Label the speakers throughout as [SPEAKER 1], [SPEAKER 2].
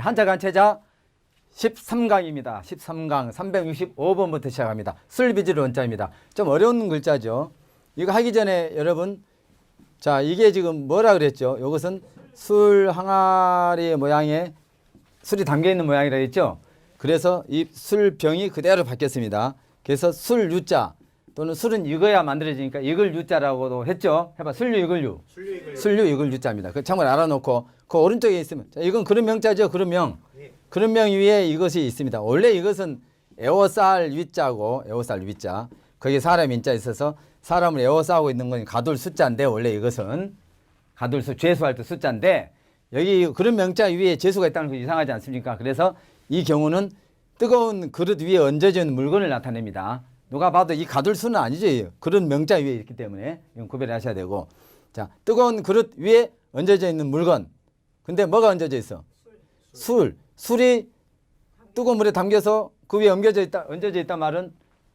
[SPEAKER 1] 한자 간체자 13강입니다. 13강 365번부터 시작합니다. 술비질 원자입니다. 좀 어려운 글자죠. 이거 하기 전에 여러분 자 이게 지금 뭐라 그랬죠? 이것은 술 항아리 모양의 술이 담겨 있는 모양이라 했죠. 그래서 이 술병이 그대로 바뀌었습니다. 그래서 술 유자 또는 술은 익어야 만들어지니까 익을 유자라고도 했죠. 해봐 술유 익을 유. 술류 익을 유자입니다. 그 참고로 알아놓고 그 오른쪽에 있으면 자, 이건 그런 명자죠. 그런 명. 그런 명 위에 이것이 있습니다. 원래 이것은 에워쌀 위자고 에워쌀 위자. 거기에 사람 인자 있어서 사람을 에워싸고 있는 건 가둘 숫자인데 원래 이것은 가둘 수 죄수할 때 숫자인데 여기 그런 명자 위에 죄수가 있다는 거 이상하지 않습니까? 그래서 이 경우는 뜨거운 그릇 위에 얹어져 있는 물건을 나타냅니다. 누가 봐도 이 가둘 수는 아니죠. 그런 명자 위에 있기 때문에 이건 구별을 하셔야 되고 자 뜨거운 그릇 위에 얹어져 있는 물건 근데 뭐가 얹어져 있어? 술 술 이 뜨거운 물에 담겨서 그 위에 얹어져 있다 얹어져 있단 말은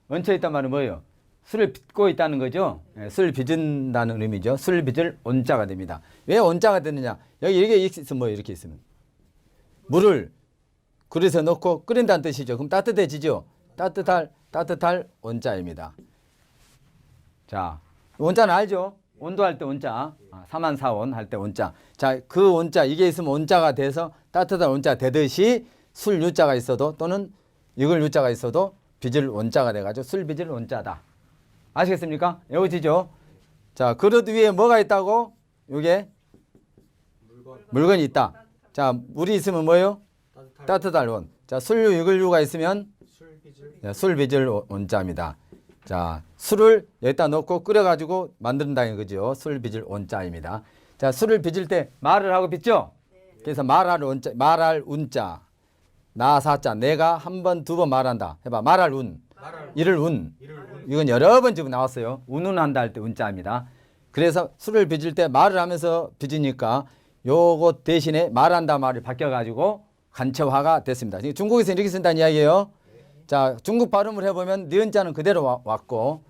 [SPEAKER 1] 얹혀 있단 말은 뭐예요? 술을 빚고 있다는 거죠. 예, 술 빚은다는 의미죠. 술 빚을 온자가 됩니다. 왜 온자가 되느냐? 여기 이렇게 있으면 뭐 이렇게 있으면 물을 그릇에 넣고 끓인다는 뜻이죠. 그럼 따뜻해지죠. 따뜻할 따뜻할 온자입니다. 자, 온자는 알죠? 온도 할 때 온자, 아, 사만사온 할때 온자. 자, 그 온자 이게 있으면 온자가 돼서 따뜻한 온자 되듯이 술 유자가 있어도 또는 이걸 유자가 있어도 빚을 온자가 돼가지고 술 빚을 온자다. 아시겠습니까? 외워지죠? 자, 그릇 위에 뭐가 있다고? 요게 물건 이 있다. 자, 물이 있으면 뭐예요? 따뜻할 온. 자, 술유 이글유가 있으면 네, 술 빚을 오- 온자입니다. 자, 술을 여기다 넣고 끓여가지고 만든다는 거죠. 술 빚을 온자입니다. 자, 술을 빚을 때 말을 하고 빚죠? 그래서 말할 온자, 말할 운자, 나 사자, 내가 한 번, 두 번 말한다. 해봐, 말할 운, 이를 운. 이건 여러 번 지금 나왔어요. 운운 한다 할 때 운자입니다. 그래서 술을 빚을 때 말을 하면서 빚으니까 요것 대신에 말한다 말이 바뀌어가지고 간체화가 됐습니다. 중국에서 이렇게 쓴다는 이야기예요. 자, 중국 발음을 해보면 니은자는 그대로 와- 왔고,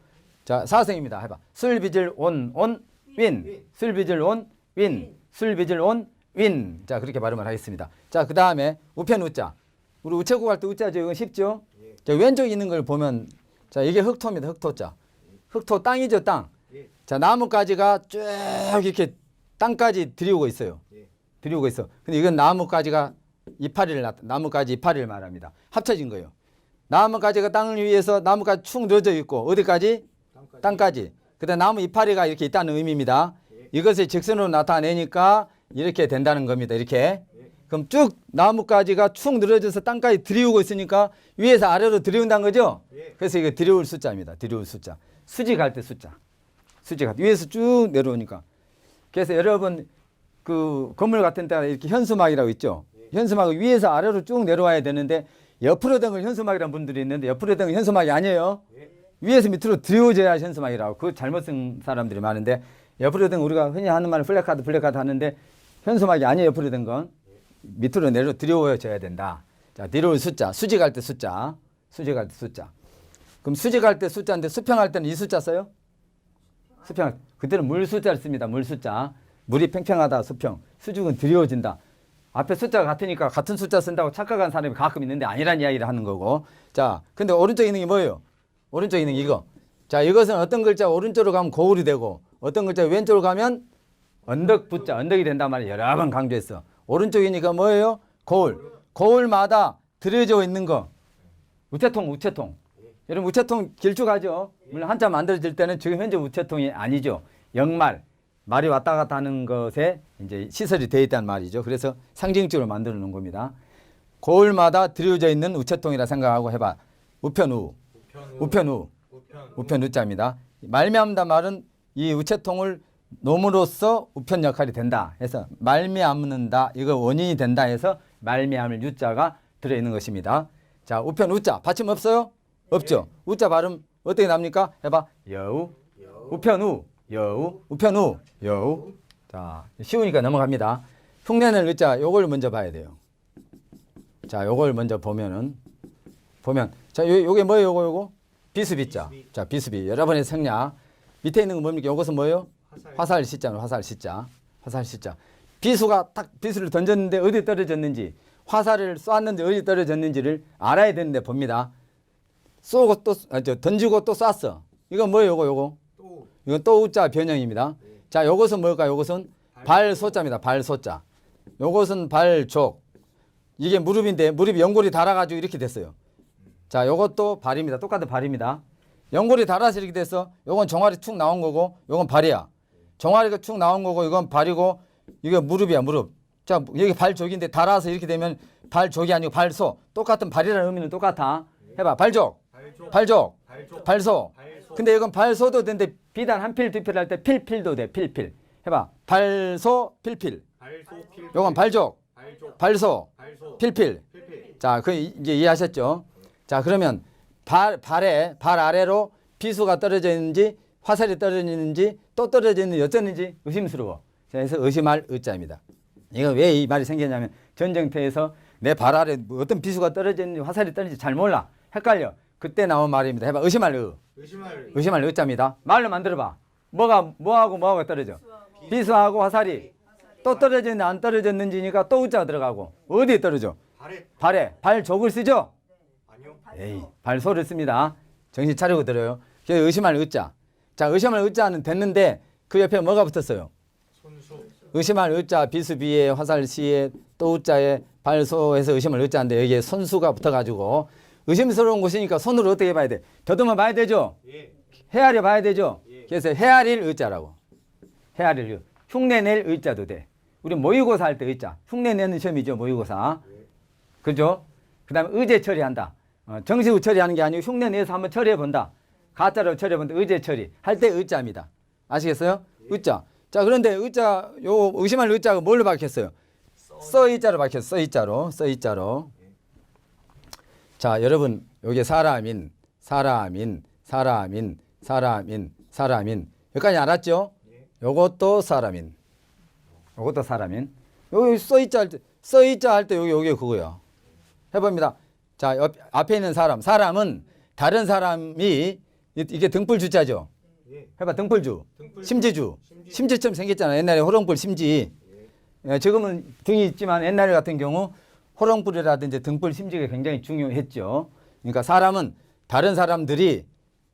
[SPEAKER 1] 자, 사생입니다. 해봐. 술 빚을 온, 온, 윈. 술 빚을 온, 윈. 술 빚을 온, 윈. 자, 그렇게 발음을 하겠습니다. 자, 그 다음에 우편 우자. 우리 우체국 할때 우자죠. 이건 쉽죠? 자, 왼쪽에 있는 걸 보면, 자, 이게 흑토입니다. 흑토자. 흑토 땅이죠, 땅. 자, 나뭇가지가 쭉 이렇게 땅까지 들이오고 있어요. 들이오고 있어. 근데 이건 나뭇가지가 이파리를 나, 나뭇가지 이파리를 말합니다. 합쳐진 거예요. 나뭇가지가 땅을 위해서 나무가 축 늘어져 있고 어디까지? 땅까지. 그다음 나무 이파리가 이렇게 있다는 의미입니다. 이것을 직선으로 나타내니까 이렇게 된다는 겁니다. 이렇게. 그럼 쭉 나뭇가지가 축 늘어져서 땅까지 들이우고 있으니까 위에서 아래로 들이운다는 거죠? 그래서 이거 들이울 숫자입니다. 들이울 숫자. 수직할 때 숫자. 수직할 때 위에서 쭉 내려오니까. 그래서 여러분 그 건물 같은 데 이렇게 현수막이라고 있죠. 현수막이 위에서 아래로 쭉 내려와야 되는데 옆으로 된걸 현수막이라는 분들이 있는데 옆으로 된 건 현수막이 아니에요. 위에서 밑으로 들여져야 현수막이라고. 그 잘못 쓴 사람들이 많은데 옆으로 된거 우리가 흔히 하는 말은 플래카드 플래카드 하는데 현수막이 아니에요. 옆으로 된 건. 밑으로 내려 들여져야 된다. 자, 내려올 숫자. 수직할 때 숫자. 수직할 때 숫자. 그럼 수직할 때 숫자인데 수평할 때는 이 숫자 써요? 수평. 그때는 물 숫자를 씁니다. 물 숫자. 물이 팽팽하다 수평. 수직은 들여진다. 앞에 숫자가 같으니까 같은 숫자 쓴다고 착각한 사람이 가끔 있는데 아니란 이야기를 하는 거고. 자, 근데 오른쪽에 있는 게 뭐예요? 오른쪽에 있는 게 이거. 자, 이것은 어떤 글자 오른쪽으로 가면 거울이 되고 어떤 글자 왼쪽으로 가면 언덕 붙자 언덕이 된단 말이에요. 여러 번 강조했어. 오른쪽이니까 뭐예요? 거울. 거울마다 들여져 있는 거. 우체통, 우체통. 여러분 우체통 길쭉하죠? 물론 한자 만들어질 때는 지금 현재 우체통이 아니죠. 역말. 말이 왔다 갔다 하는 것에 이제 시설이 되어 있다는 말이죠. 그래서 상징적으로 만들어 놓은 겁니다. 거울마다 들여져 있는 우체통이라 생각하고 해봐. 우편우. 우편우. 우편우 자입니다. 말미암다 말은 이 우체통을 놈으로써 우편 역할이 된다 해서 말미암는다 이거 원인이 된다 해서 말미암을 유자가 들어있는 것입니다. 자 우편 우자 받침 없어요? 없죠. 우자 발음 어떻게 납니까? 해봐 여우 우편 우 여우 우편우 여우 자 쉬우니까 넘어갑니다. 흉내낼 의자 요걸 먼저 봐야 돼요. 자 요걸 먼저 보면은 보면 자 요, 요게 뭐예요 요거 요거 비수비자 자 비수비 여러분의 생략 밑에 있는 거 뭡니까 요것은 뭐예요? 화살 시자는 화살 시자 화살 시자 비수가 딱 비수를 던졌는데 어디 떨어졌는지 화살을 쏘았는지 어디 떨어졌는지를 알아야 되는데 봅니다. 쏘고 또 아, 저, 던지고 또 쐈어. 이건 뭐예요, 요거 요거?
[SPEAKER 2] 또
[SPEAKER 1] 이건 또 우자 변형입니다. 자, 요것은 뭘까요? 요것은 발소자입니다. 발소자. 요것은 발족. 이게 무릎인데 무릎이 연골이 닳아가지고 이렇게 됐어요. 자, 요것도 발입니다. 똑같은 발입니다. 연골이 닳아서 이렇게 됐어. 요건 종아리 툭 나온 거고, 요건 발이야. 종아리가 툭 나온 거고, 이건 발이고, 이거 무릎이야, 무릎. 자, 여기 발족인데 닳아서 이렇게 되면 발족이 아니고 발소. 똑같은 발이라는 의미는 똑같아. 해봐, 발족,
[SPEAKER 2] 발족
[SPEAKER 1] 발족. 발소 근데 이건 발소도 되는데 비단 한 필, 두 필 할 때 필필도 돼. 필필. 해봐. 발소, 필필.
[SPEAKER 2] 발소 필
[SPEAKER 1] 요건 발족,
[SPEAKER 2] 발족
[SPEAKER 1] 발소,
[SPEAKER 2] 발소
[SPEAKER 1] 필필.
[SPEAKER 2] 필필
[SPEAKER 1] 자, 그 이제 이해하셨죠? 자, 그러면 발 발에 발 아래로 비수가 떨어져 있는지 화살이 떨어져 있는지 또 떨어져 있는지 어쩌는지 의심스러워. 그래서 의심할 의자입니다. 이거 왜 이 말이 생겼냐면 전쟁터에서 내 발 아래 뭐 어떤 비수가 떨어져 있는지 화살이 떨어지는지 잘 몰라. 헷갈려. 그때 나온 말입니다. 해봐. 의심할 의.
[SPEAKER 2] 의심할
[SPEAKER 1] 의심할 의자입니다. 말로 만들어봐. 뭐가 뭐하고 뭐하고 떨어져? 비수하고 화살이 또 떨어졌는지 안 떨어졌는지니까 또 의자가 들어가고 어디에 떨어져?
[SPEAKER 2] 발에
[SPEAKER 1] 발에 발 족을 쓰죠.
[SPEAKER 2] 아니요
[SPEAKER 1] 에이 발소를 씁니다. 정신 차리고 들어요. 그래서 의심할 의자. 자 의심할 의자는 됐는데 그 옆에 뭐가 붙었어요?
[SPEAKER 2] 손수
[SPEAKER 1] 의심할 의자 비수비에 화살시에 또 의자에 발소에서 의심할 의자인데 여기에 손수가 붙어가지고 의심스러운 곳이니까 손으로 어떻게 봐야 돼? 더듬어 봐야 되죠.
[SPEAKER 2] 예
[SPEAKER 1] 헤아려 봐야 되죠.
[SPEAKER 2] 예.
[SPEAKER 1] 그래서 헤아릴 의자라고. 헤아릴 의. 흉내 낼 의자도 돼. 우리 모의고사 할 때 의자. 흉내 내는 시험이죠, 모의고사. 그죠? 그 다음에 의제 처리한다. 어, 정식으로 처리하는 게 아니고 흉내 내서 한번 처리해 본다. 가짜로 처리해 본다. 의제 처리. 할 때 의자입니다. 아시겠어요? 의자. 자, 그런데 의자, 요 의심할 의자가 뭘로 박혔어요? 써 의자로 박혔어. 써 의자로. 써 의자로. 자, 여러분, 여기 사람인, 사람인, 사람인, 사람인, 사람인. 여기까지 알았죠? 요것도 사람인. 요것도 사람인. 여기 써있자 할 때, 써있자 할 때 여기, 여기 그거야. 해봅니다. 자, 옆, 앞에 있는 사람. 사람은 다른 사람이, 이- 이게 등불 주자죠?
[SPEAKER 2] 예
[SPEAKER 1] 해봐, 등불주.
[SPEAKER 2] 등불
[SPEAKER 1] 심지주.
[SPEAKER 2] 심지.
[SPEAKER 1] 심지 처럼 생겼잖아. 옛날에 호롱불 심지. 예, 지금은 등이 있지만 옛날 같은 경우 호롱불이라든지 등불 심지가 굉장히 중요했죠. 그러니까 사람은 다른 사람들이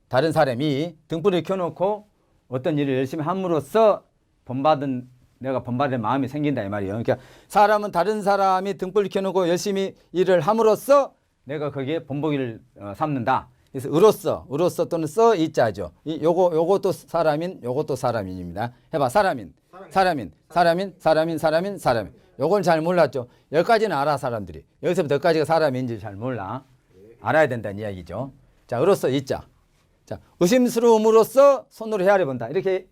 [SPEAKER 1] 다른 사람이 등불을 켜놓고 어떤 일을 열심히 함으로써 본받은 내가 본받을 마음이 생긴다 이 말이에요. 그러니까 사람은 다른 사람이 등불을 켜놓고 열심히 일을 함으로써 내가 거기에 본보기를 어, 삼는다. 그래서 의로써, 의로써 또는 써 이자죠. 이 요거 요것도 사람인, 요것도 사람인입니다. 해봐, 사람인, 사람인, 사람인, 사람인, 사람인, 사람인. 요걸 잘 몰랐죠. 여기까지는 알아 사람들이. 여기서부터 여기까지가 사람인지 잘 몰라. 알아야 된다는 이야기죠. 자, 의로써 이자. 자, 의심스러움으로써 손으로 헤아려 본다. 이렇게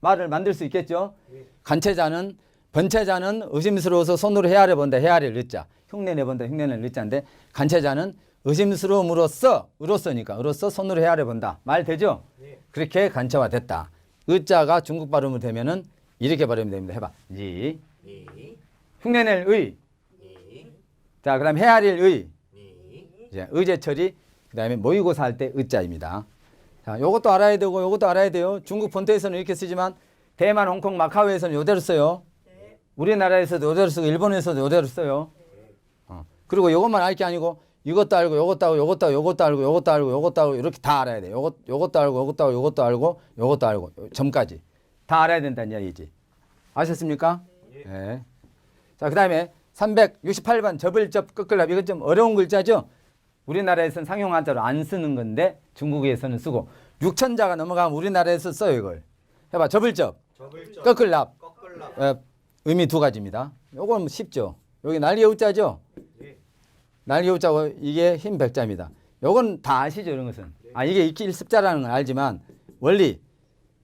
[SPEAKER 1] 말을 만들 수 있겠죠. 간체자는 번체자는 의심스러워서 손으로 헤아려 본다. 헤아릴 의자. 흉내 내 본다. 흉내낼 의자인데 간체자는 의심스러움으로써 의로써니까 의로써 손으로 헤아려 본다. 말 되죠?
[SPEAKER 2] 예
[SPEAKER 1] 그렇게 간체화 됐다. 의자가 중국 발음으로 되면은 이렇게 발음이 됩니다. 해봐.
[SPEAKER 2] 이니
[SPEAKER 1] 흉내낼 의.
[SPEAKER 2] 니
[SPEAKER 1] 자, 그다음 헤아릴 의.
[SPEAKER 2] 니
[SPEAKER 1] 이제 의제 처리. 그다음에 모의고사 할 때 의자입니다. 자, 요것도 알아야 되고 요것도 알아야 돼요. 중국 본토에서는 이렇게 쓰지만 대만, 홍콩, 마카오에서는 요대로 써요. 우리나라에서도 요대로 쓰고 일본에서도 요대로 써요. 어. 그리고 요것만 알 게 아니고 이것도 알고 요것도 알고 요것도 알고 요것도 알고 요것도 알고 요것도 알고 이렇게 다 알아야 돼. 요것 요것도 알고 요것도 알고 요것도 알고 요것도 알고 요- 점까지 다 알아야 된다는 이야기지. 아셨습니까? 예. 자, 그 다음에 368번 접을접 끄끌랍 이건 좀 어려운 글자죠. 우리나라에서는 상용 한자로 안 쓰는 건데 중국에서는 쓰고 육천자가 넘어가면 우리나라에서 써요 이걸. 해봐 접을접 끄끌랍 어, 의미 두 가지입니다. 요건 뭐 쉽죠. 여기 날개 우자죠.
[SPEAKER 2] 예
[SPEAKER 1] 날개 우자고 이게 흰 백자입니다. 요건 다 아시죠 이런 것은. 아 이게 익힐 습자라는 건 알지만 원리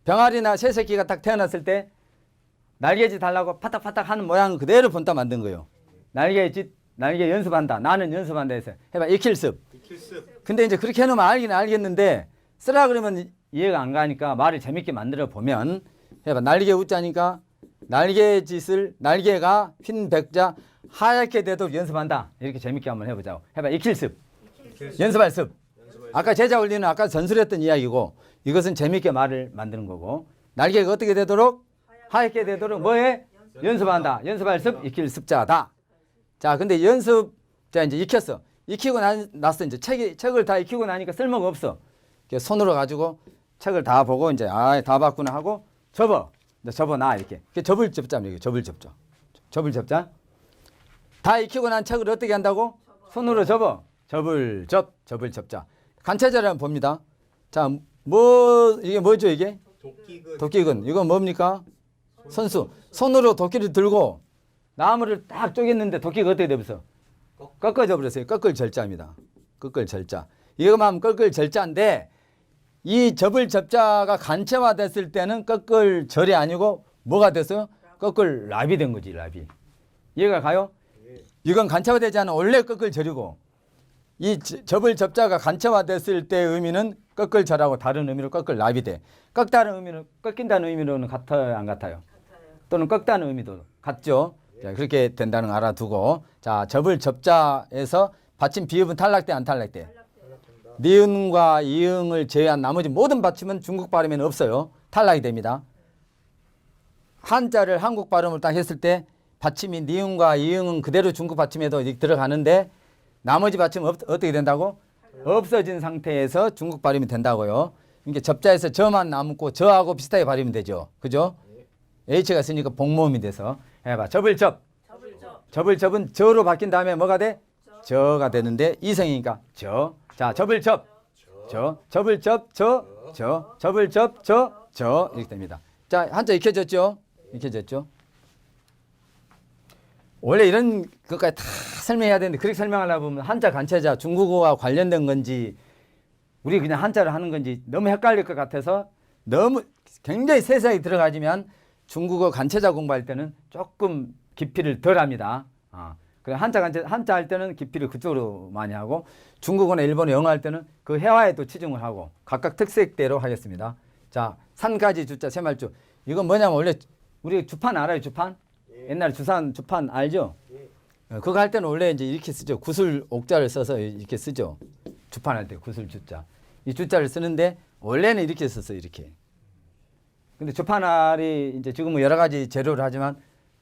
[SPEAKER 1] 병아리나 새새끼가 딱 태어났을 때 날개짓 달라고 파닥파닥 하는 모양 그대로 본따 만든 거예요. 날개짓 날개 연습한다. 나는 연습한다 해서. 해봐 익힐습.
[SPEAKER 2] 이킬습.
[SPEAKER 1] 근데 이제 그렇게 해놓으면 알긴 알겠는데 쓰라 그러면 이해가 안 가니까 말을 재밌게 만들어 보면 해봐 날개 웃자니까 날개짓을 날개가 흰 백자 하얗게 돼도 연습한다. 이렇게 재밌게 한번 해보자고. 해봐 익힐습.
[SPEAKER 2] 이킬습.
[SPEAKER 1] 연습할 습.
[SPEAKER 2] 연습할
[SPEAKER 1] 아까 제자 올리는 아까 전술했던 이야기고 이것은 재밌게 말을 만드는 거고 날개가 어떻게 되도록 하얗게 되도록 뭐해 연습한다 연습할 습 익힐 습자다 자, 근데 연습 자 이제 익혔어. 익히고 나, 났어 이제 책이 책을 다 익히고 나니까 쓸모가 없어. 손으로 가지고 책을 다 보고 이제 아 다 봤구나 하고 접어. 이제 접어 놔 이렇게. 그 접을 접자 이게 접을 접자. 접을 접자. 다 익히고 난 책을 어떻게 한다고? 손으로 접어. 접을 접 접을 접자. 한번 봅니다. 자, 뭐 이게 뭐죠 이게?
[SPEAKER 2] 도끼근
[SPEAKER 1] 도끼근 이건 뭡니까? 선수 손으로 도끼를 들고 나무를 딱 쪼갰는데 도끼가 어떻게 되면서 꺾어져 버렸어요. 꺾을 절자입니다. 꺾을 절자. 하면 꺾을 절자인데 이 접을 접자가 간체화 됐을 때는 꺾을 절이 아니고 뭐가 됐어요? 꺾을 랍이 된 거지 랍이. 이해가 가요? 이건 간체화 되지 않은 원래 꺾을 절이고 이 저- 접을 접자가 간체화 됐을 때 의미는 꺾을 절하고 다른 의미로 꺾을 랍이 돼. 꺾다는 의미는 꺾인다는 의미로는 같아요, 안 같아요? 또는 꺾다는 의미도 같죠. 자, 그렇게 된다는 거 알아두고 자 접을 접자에서 받침 비읍은 탈락돼 안 탈락돼? 니은과 이응을 제외한 나머지 모든 받침은 중국 발음에는 없어요. 탈락이 됩니다. 한자를 한국 발음을 딱 했을 때 받침이 니은과 이응은 그대로 중국 받침에도 들어가는데 나머지 받침은 없, 어떻게 된다고? 없어진 상태에서 중국 발음이 된다고요. 이게 접자에서 저만 남고 저하고 비슷하게 발음이 되죠. 그죠? H가 있으니까 복모음이 돼서 해봐. 접을 접. 접을 접은 저로 바뀐 다음에 뭐가 돼? 저 가 되는데 이성이니까 저. 자, 접을 접. 저. 접을 접. 저. 저. 접을 접. 저. 저. 이렇게 됩니다. 자, 한자 익혀졌죠? 익혀졌죠? 원래 이런 것까지 다 설명해야 되는데 그렇게 설명하려고 보면 한자 간체자 중국어와 관련된 건지 우리 그냥 한자를 하는 건지 너무 헷갈릴 것 같아서 너무 굉장히 세세하게 들어가지면 중국어 간체자 공부할 때는 조금 깊이를 덜 합니다. 아, 그래 한자 간체 한자 할 때는 깊이를 그쪽으로 많이 하고 중국어나 일본어 영어 할 때는 그 회화에 또 치중을 하고 각각 특색대로 하겠습니다. 자, 산가지 주자 세말주 이건 뭐냐면 원래 우리 주판 알아요 주판? 옛날 주산 주판 알죠? 어, 그거 할 때는 원래 이제 이렇게 쓰죠. 구슬 옥자를 써서 이렇게 쓰죠. 주판할 때 구슬 주자. 이 주자를 쓰는데 원래는 이렇게 썼어요. 이렇게. 근데 주판알이 이제 지금은 여러 가지 재료를 하지만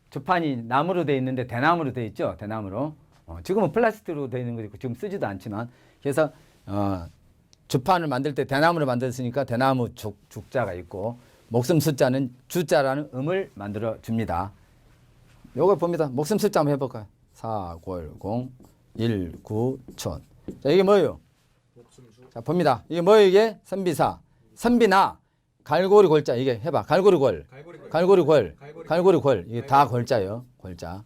[SPEAKER 1] 주판이 나무로 돼 있는데 대나무로 돼 있죠. 대나무로. 어, 지금은 플라스틱으로 돼 있는 거 있고 지금 쓰지도 않지만 그래서 어, 주판을 만들 때 대나무로 만들었으니까 대나무 죽, 죽자가 있고 목숨 숫자는 주자라는 음을 만들어 줍니다. 요걸 봅니다. 목숨 숫자 한번 해볼까요? 사골공 일구촌. 자 이게 뭐예요? 자 봅니다. 이게 뭐예요 이게? 선비사. 선비나 갈고리 골자 이게 해봐. 갈고리 골. 갈고리 골. 갈고리 골. 이게 다 골자예요. 골자.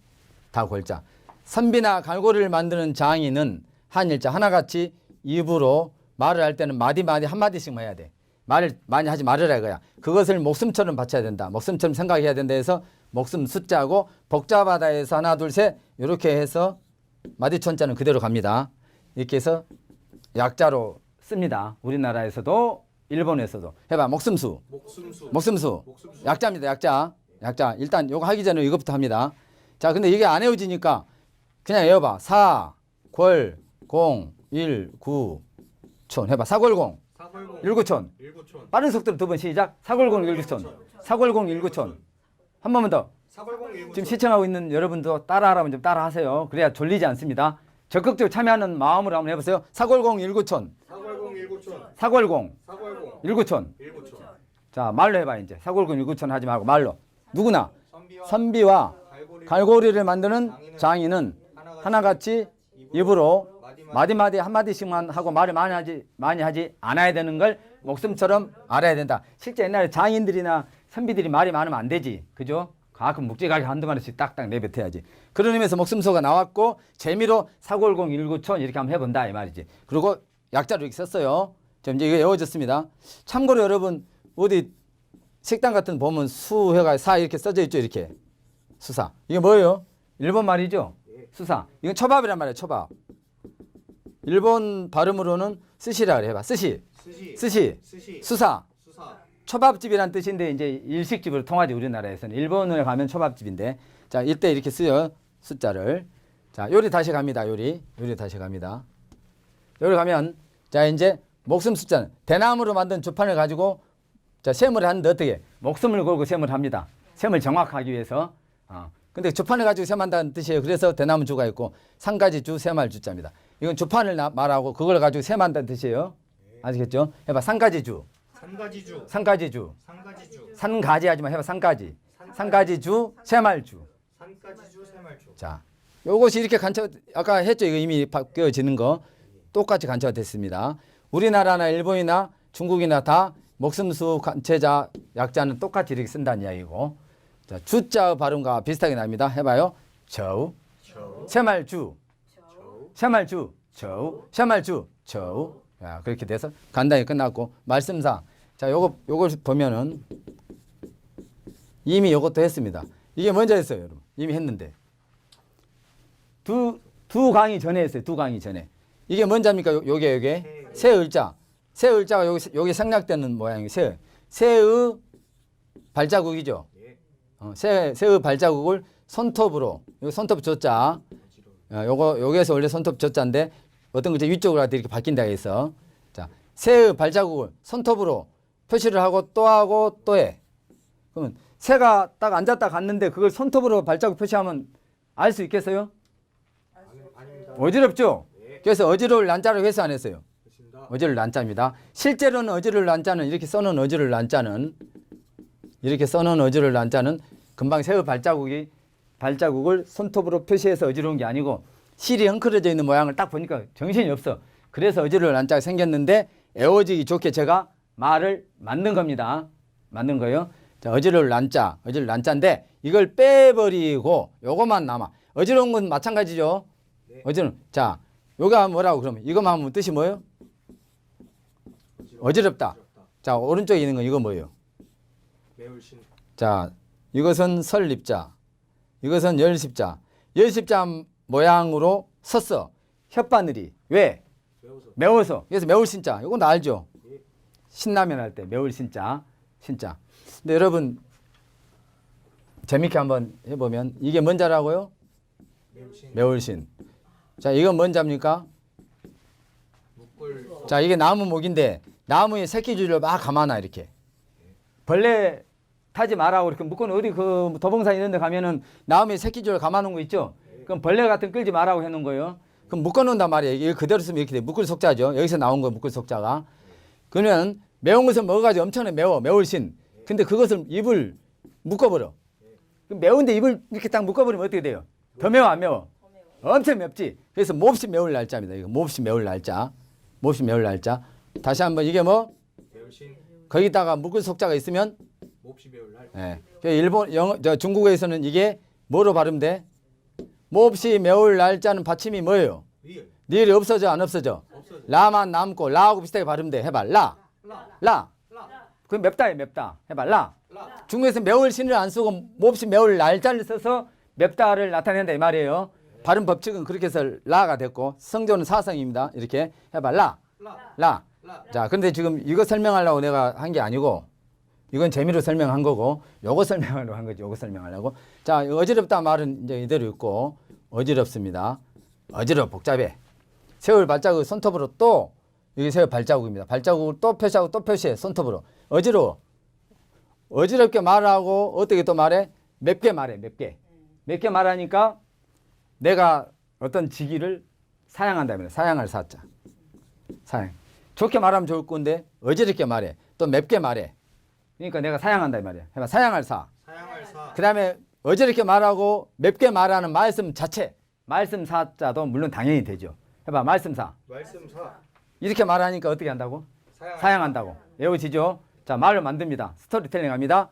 [SPEAKER 1] 다 골자. 선비나 갈고리를 만드는 장인은 한일자 하나같이 입으로 말을 할 때는 마디 마디 한 마디씩만 해야 돼. 말을 많이 하지 말으라 이거야. 그것을 목숨처럼 바쳐야 된다. 목숨처럼 생각해야 된다 해서 목숨 숫자고 복잡하다에서 하나 둘 셋 이렇게 해서 마디촌자는 그대로 갑니다. 이렇게 해서 약자로 씁니다. 우리나라에서도 일본에서도 해봐 목숨수.
[SPEAKER 2] 목숨수.
[SPEAKER 1] 목숨수. 목숨수. 약자입니다. 약자. 약자. 일단 요거 하기 전에 이것부터 합니다. 자, 근데 이게 안 외워지니까 그냥 외워봐. 사, 골, 공, 일, 구, 천. 해봐. 사골공.
[SPEAKER 2] 일구천.
[SPEAKER 1] 빠른 속도로 두 번 시작. 사골공 일구천. 사골공 일구천. 한 번만 더.
[SPEAKER 2] 사골공
[SPEAKER 1] 지금 시청하고 있는 여러분도 따라하라면 좀 따라하세요. 그래야 졸리지 않습니다. 적극적으로 참여하는 마음으로 한번 해보세요. 사골공 일구천.
[SPEAKER 2] 사골공
[SPEAKER 1] 사골공 일구천.
[SPEAKER 2] 1구천.
[SPEAKER 1] 자, 말로 해봐, 이제. 사골공 일구천 하지 말고 말로. 누구나
[SPEAKER 2] 선비와,
[SPEAKER 1] 선비와
[SPEAKER 2] 갈고리,
[SPEAKER 1] 갈고리를 만드는 장인은, 장인은 하나같이, 하나같이 입으로 마디마디 한마디씩만 하고 말을 많이 하지, 많이 하지 않아야 되는 걸 목숨처럼 알아야 된다. 실제 옛날에 장인들이나 선비들이 말이 많으면 안 되지. 그죠? 가끔 묵직하게 한두 마리씩 딱딱 내뱉어야지. 그런 의미에서 목숨소가 나왔고 재미로 사골공 일구천 이렇게 한번 해본다 이 말이지. 그리고 약자로 이렇게 썼어요. 지금 이제 이거 외워졌습니다. 참고로 여러분 어디 식당 같은 데 보면 수회가 사 이렇게 써져 있죠 이렇게. 수사. 이게 뭐예요? 일본 말이죠? 수사. 이건 초밥이란 말이에요, 초밥. 일본 발음으로는 스시라 그래 봐. 스시.
[SPEAKER 2] 스시
[SPEAKER 1] 스시.
[SPEAKER 2] 스시
[SPEAKER 1] 수사.
[SPEAKER 2] 수사
[SPEAKER 1] 초밥집이란 뜻인데 이제 일식집으로 통하지 우리나라에서는. 일본을 가면 초밥집인데. 자, 이때 이렇게 쓰여. 숫자를. 자, 요리 다시 갑니다. 요리. 요리 다시 갑니다. 요리 가면 자, 이제 목숨 숫자는 대나무로 만든 주판을 가지고 자, 셈을 하는데 어떻게? 목숨을 걸고 셈을 합니다. 셈을 정확하기 위해서. 어. 근데 주판을 가지고 세만다는 뜻이에요. 그래서 대나무 주가 있고 상가지 주 세말 주자입니다. 이건 주판을 나- 말하고 그걸 가지고 세만다는 뜻이에요. 아시겠죠? 해봐 상가지 주,
[SPEAKER 2] 삼가지 주.
[SPEAKER 1] 상가지 주,
[SPEAKER 2] 삼가지 주.
[SPEAKER 1] 산가지 하지만 해봐 상가지, 상가지 주, 세말 주.
[SPEAKER 2] 삼가지 주 세말주.
[SPEAKER 1] 자, 요것이 이렇게 간처 아까 했죠. 이거 이미 바뀌어지는 거 똑같이 간처가 됐습니다. 우리나라나 일본이나 중국이나 다 목숨수 관체자 약자는 똑같이 이렇게 쓴다는 이야기고. 자, 주자의 발음과 비슷하게 납니다. 해봐요. 저우,
[SPEAKER 2] 저.
[SPEAKER 1] 세말주, 저우, 세말주, 저우. 야, 그렇게 돼서 간단히 끝났고 말씀상 자, 요거 요걸 보면은 이미 요것도 했습니다. 이게 먼저 했어요, 여러분. 이미 했는데. 두, 두 강의 전에 했어요. 두 강의 전에. 이게 뭔자입니까? 요- 요게 요게 새 을자. 새 을자가 여기 여기 생략되는 모양이 새. 새의 발자국이죠.
[SPEAKER 2] 예.
[SPEAKER 1] 어, 새 새의 발자국을 손톱으로 요 손톱. 어, 요거 여기에서 원래 손톱 조자인데 어떤 글자 위쪽으로 하도 이렇게 바뀐다 해서 자 새의 발자국을 손톱으로 표시를 하고 또 하고 또 해. 그러면 새가 딱 앉았다 갔는데 그걸 손톱으로 발자국 표시하면 알 수 있겠어요? 어지럽죠?
[SPEAKER 2] 예.
[SPEAKER 1] 그래서 어지러울 난자를 회수 안 했어요. 어지러울 난자입니다. 실제로는 어지러울 난자는 이렇게 써놓은 어지러울 난자는 이렇게 써놓은 어지러울 난자는 금방 새의 발자국이 발자국을 손톱으로 표시해서 어지러운 게 아니고 실이 헝클어져 있는 모양을 딱 보니까 정신이 없어. 그래서 어지러울 난자가 생겼는데 애워지기 좋게 제가 말을 만든 겁니다. 만든 거예요. 자, 어지러울 난자, 어지러울 난자인데 이걸 빼버리고 요것만 남아. 어지러운 건 마찬가지죠.
[SPEAKER 2] 네.
[SPEAKER 1] 어지러운. 자, 요가 뭐라고 그러면 이것만 하면 뜻이 뭐예요? 어지럽다. 자, 오른쪽에 있는 건 이거 뭐예요?
[SPEAKER 2] 매울신.
[SPEAKER 1] 자, 이것은 설립자. 이것은 열십자. 열십자 모양으로 섰어. 혓바늘이. 왜?
[SPEAKER 2] 매워서.
[SPEAKER 1] 매워서. 그래서 매울 신자. 이건 다 알죠?
[SPEAKER 2] 예.
[SPEAKER 1] 신라면 할 때 매울 신자. 신자. 근데 여러분 재밌게 한번 해보면 이게 뭔 자라고요?
[SPEAKER 2] 매울신.
[SPEAKER 1] 매울 신. 자, 이건 뭔?
[SPEAKER 2] 묵불.
[SPEAKER 1] 자, 이게 나무 목인데 나무에 새끼줄을 막 감아놔 이렇게. 벌레 타지 말라고 이렇게 묶어놓은 어디 그 도봉산 이런 데 가면은 나무에 새끼줄을 감아놓은 거 있죠? 그럼 벌레 같은 거 끌지 말라고 해놓은 거예요. 그럼 묶어놓는단 말이에요. 이게 그대로 쓰면 이렇게 돼. 묶을 속자죠. 여기서 나온 거 묶을 속자가. 그러면 매운 것을 먹어가지고 엄청나게 매워. 매울 신. 근데 그것을 입을 묶어버려. 매운데 입을 이렇게 딱 묶어버리면 어떻게 돼요? 더 매워 안 매워? 엄청 맵지. 그래서 몹시 매울 날짜입니다. 이거 몹시 매울 날짜. 몹시 매울 날짜. 다시 한번 이게 뭐
[SPEAKER 2] 매울신.
[SPEAKER 1] 거기다가 묶을 속자가 있으면
[SPEAKER 2] 몹시 매울 날.
[SPEAKER 1] 예. 저 일본 영어 저 중국어에서는 이게 뭐로 발음돼? 몹시 매울 날짜는 받침이 뭐예요?
[SPEAKER 2] 리을.
[SPEAKER 1] 니을이 없어져 안 없어져?
[SPEAKER 2] 없어져.
[SPEAKER 1] 라만 남고 라하고 비슷하게 발음돼. 해봐. 라.
[SPEAKER 2] 라.
[SPEAKER 1] 라.
[SPEAKER 2] 라.
[SPEAKER 1] 그 맵다에 맵다. 해봐. 라.
[SPEAKER 2] 라.
[SPEAKER 1] 중국에서 매울 신을 안 쓰고 몹시 매울 날짜를 써서 맵다를 나타낸다 이 말이에요. 발음 법칙은 그렇게 해서 라가 됐고 성조는 사성입니다. 이렇게 해봐. 라.
[SPEAKER 2] 라.
[SPEAKER 1] 라.
[SPEAKER 2] 라.
[SPEAKER 1] 자, 근데 지금 이거 설명하려고 내가 한 게 아니고 이건 재미로 설명한 거고 요거 설명하려고 한 거지. 요거 설명하려고. 자, 어지럽다 말은 이제 이대로 있고 어지럽습니다. 어지럽 복잡해. 세월 발자국 손톱으로 또 이게 세월 발자국입니다. 발자국을 또 표시하고 또 표시해 손톱으로. 어지러워. 어지럽게 말하고 어떻게 또 말해? 맵게 말해. 맵게. 맵게 말하니까 내가 어떤 직위를 사양한다면 사양할 사자. 사양. 좋게 말하면 좋을 건데 어지럽게 말해. 또 맵게 말해. 그러니까 내가 사양한다 이 말이야. 해봐. 사양할 사.
[SPEAKER 2] 사양할 사.
[SPEAKER 1] 그다음에 어지럽게 말하고 맵게 말하는 말씀 자체. 말씀 사자도 물론 당연히 되죠. 해봐. 말씀 사.
[SPEAKER 2] 말씀 사.
[SPEAKER 1] 이렇게 말하니까 어떻게 한다고?
[SPEAKER 2] 사양.
[SPEAKER 1] 사양한다고. 외워지죠? 자, 말을 만듭니다. 스토리텔링 합니다.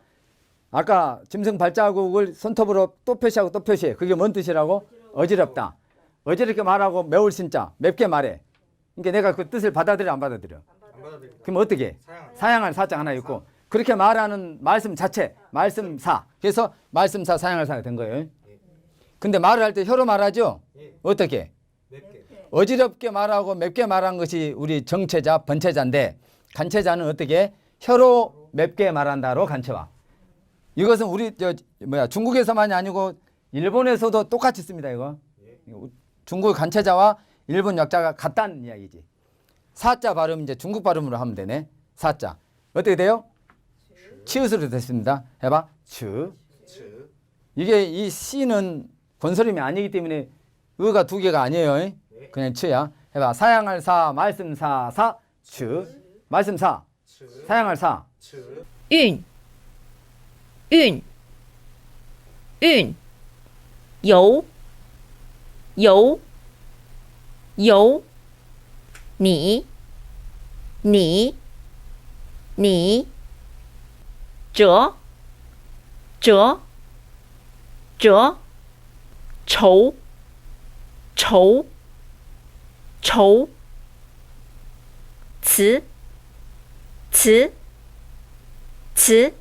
[SPEAKER 1] 아까 짐승 발자국을 손톱으로 또 표시하고 또 표시해. 그게 뭔 뜻이라고? 어지럽다. 어지럽게 말하고 매울 신자. 맵게 말해. 그러니까 내가 그 뜻을 받아들여 안 받아들여. 그럼 어떻게?
[SPEAKER 2] 사양.
[SPEAKER 1] 사양할 사자 하나 있고 그렇게 말하는 말씀 자체 말씀사 그래서 말씀사 사양할 사가 된 거예요. 근데 말을 할 때 혀로 말하죠.
[SPEAKER 2] 예.
[SPEAKER 1] 어떻게?
[SPEAKER 2] 맵게.
[SPEAKER 1] 어지럽게 말하고 맵게 말한 것이 우리 정체자 번체자인데 간체자는 어떻게? 혀로 맵게 말한다로 간체와. 이것은 우리 저 뭐야 중국에서만이 아니고 일본에서도 똑같이 씁니다 이거. 이거 중국 간체자와 일본 약자가 같다는 이야기지. 사자 발음 이제 중국 발음으로 하면 되네. 사자 어떻게 돼요? 치읓으로 됐습니다. 해봐. 츠,
[SPEAKER 2] 츠.
[SPEAKER 1] 이게 이 시는 건설음이 아니기 때문에 의가 두 개가 아니에요. 그냥 츠야. 해봐. 사양할 사, 말씀 사, 사, 츠. 말씀 사,
[SPEAKER 2] 츠,
[SPEAKER 1] 사양할 사.
[SPEAKER 2] 츠,
[SPEAKER 3] 运，运，游，游，游，你，你，你，折，折，折，愁，愁，愁，词，词。词